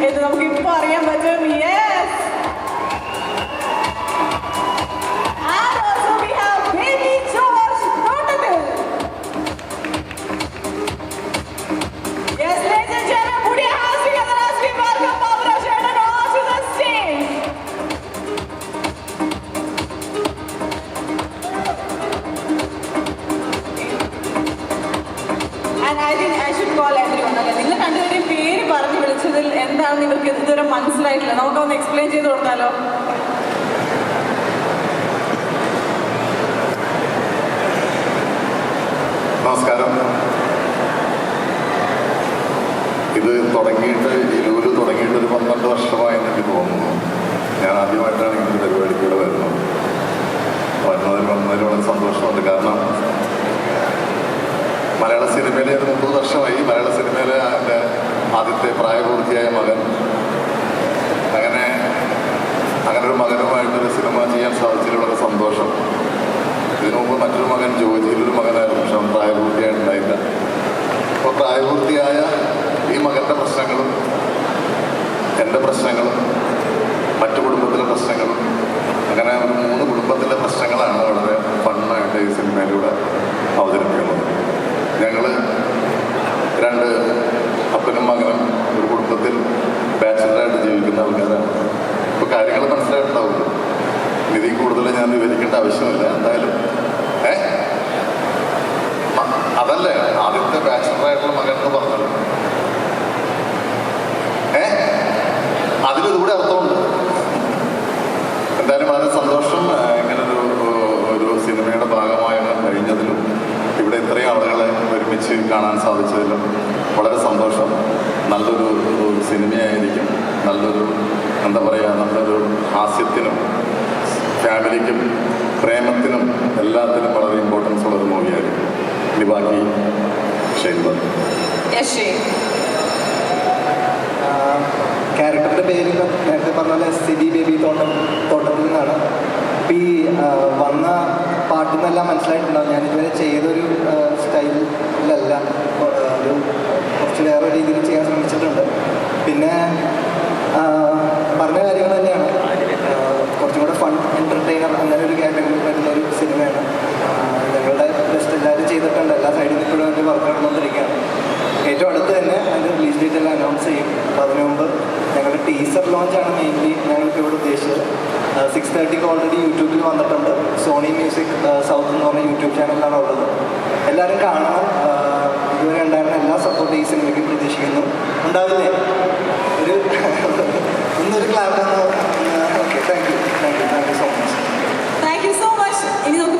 ये तो हम गिफ्ट पा रहे हैं मज़े में yes And also we have baby George Notadil. Yes, ladies and gentlemen, put your hands together as we welcome Barbara Jordan onto the stage. And I think I should call it. പറഞ്ഞു എന്താണെന്ന് എന്താണ് നിങ്ങൾക്ക് ഇതുവരെ മനസ്സിലായിട്ടില്ല. നമുക്കൊന്ന് explain ചെയ്ത് കൊടുത്താലോ? നമസ്കാരം. ഇത് തുടങ്ങിയിട്ട് ഇരുവര് തുടങ്ങിയിട്ട് ഒരു പന്ത്രണ്ട് വർഷമായി എനിക്ക് തോന്നുന്നു. ഞാൻ ആദ്യമായിട്ടാണ് ഇങ്ങനെ പരിപാടിക്കൂടെ വരുന്നത്. വരുന്നതിൽ വന്നതിൽ വളരെ സന്തോഷമുണ്ട്. കാരണം മലയാള സിനിമയിലെ മുപ്പത് വർഷമായി. മലയാള സിനിമയിലെ ആദ്യത്തെ പ്രായപൂർത്തിയായ മകൻ. അങ്ങനെ അങ്ങനെ ഒരു മകനുമായിട്ടൊരു സിനിമ ചെയ്യാൻ സാധിച്ചതിൽ വളരെ സന്തോഷം. ഇതിനു മുമ്പ് മറ്റൊരു മകൻ ജോജിയിലൊരു മകനായിരുന്നു പക്ഷെ അവൻ പ്രായപൂർത്തിയായിട്ടുണ്ടായില്ല അപ്പോൾ പ്രായപൂർത്തിയായ ഈ മകന്റെ പ്രശ്നങ്ങളും എന്റെ പ്രശ്നങ്ങളും മറ്റു കുടുംബത്തിലെ പ്രശ്നങ്ങളും അങ്ങനെ മൂന്ന് കുടുംബത്തിലെ പ്രശ്നങ്ങളാണ് വളരെ കുടുംബത്തിൽ ബാച്ചിലറായിട്ട് ജീവിക്കുന്ന ആൾക്കാരാണ്. ഇപ്പോൾ കാര്യങ്ങൾ മനസ്സിലായിട്ടുണ്ടാവും. ഇതിൽ കൂടുതൽ ഞാൻ വിവരിക്കേണ്ട ആവശ്യമില്ല. എന്തായാലും ഏ? അതല്ലേ ആദ്യത്തെ ബാച്ചിലറായിട്ടുള്ള മകൻ എന്ന് പറഞ്ഞത് കാണാൻ സാധിച്ചതിലും വളരെ സന്തോഷം. നല്ലൊരു ഒരു സിനിമയായിരിക്കും. നല്ലൊരു എന്താ പറയുക നല്ലൊരു ഹാസ്യത്തിനും ഫാമിലിക്കും പ്രേമത്തിനും എല്ലാത്തിനും വളരെ ഇമ്പോർട്ടൻസ് ഉള്ളൊരു മൂവിയായിരിക്കും ഇനി ബാക്കി ഷെയ്ബ് യെസ് ഷേ ക്യാരക്ടറിന്റെ പേര് നേരത്തെ പറഞ്ഞ പോലെ സിബി ബേബി തോട്ടം തോട്ടത്തിൽ നിന്നാണ്. അപ്പം ഈ വന്ന പാട്ടിൽ നിന്നെല്ലാം മനസ്സിലായിട്ടുണ്ടാവും. ഞാൻ ഇതുവരെ എന്റർടൈനർ അങ്ങനെ ഒരു കാറ്റഗറി വരുന്ന ഒരു സിനിമയാണ്. ഞങ്ങളുടെ ബെസ്റ്റ് എല്ലാവരും ചെയ്തിട്ടുണ്ട്. എല്ലാ സൈഡിൽ നിന്ന് ഇപ്പോഴും അതിന്റെ വർക്ക് നടന്നുകൊണ്ടിരിക്കുകയാണ്. ഏറ്റവും അടുത്ത് തന്നെ അതിന്റെ റിലീസ് ഡേറ്റ് എല്ലാം അനൗൺസ് ചെയ്യും. അപ്പോൾ അതിനു മുമ്പ് ഞങ്ങളുടെ ടീസർ ലോഞ്ചാണ് മെയിൻലി ഞങ്ങൾക്ക് ഇവിടെ ഉദ്ദേശിച്ചത്. സിക്സ് തേർട്ടിക്ക് ഓൾറെഡി യൂട്യൂബിൽ വന്നിട്ടുണ്ട്. സോണി മ്യൂസിക് സൗത്ത് എന്ന് പറഞ്ഞ യൂട്യൂബ് ചാനലിലാണ് ഉള്ളത്. എല്ലാവരും കാണണം. ഇതുവരെ ഉണ്ടായിരുന്ന എല്ലാ സപ്പോർട്ട് ഈ സിനിമയ്ക്ക് പ്രതീക്ഷിക്കുന്നു. ഉണ്ടാവില്ലേ? ഒരു ഒന്നൊരു club okay thank you thank you thank you so much thank you so much ഇനി നമുക്ക്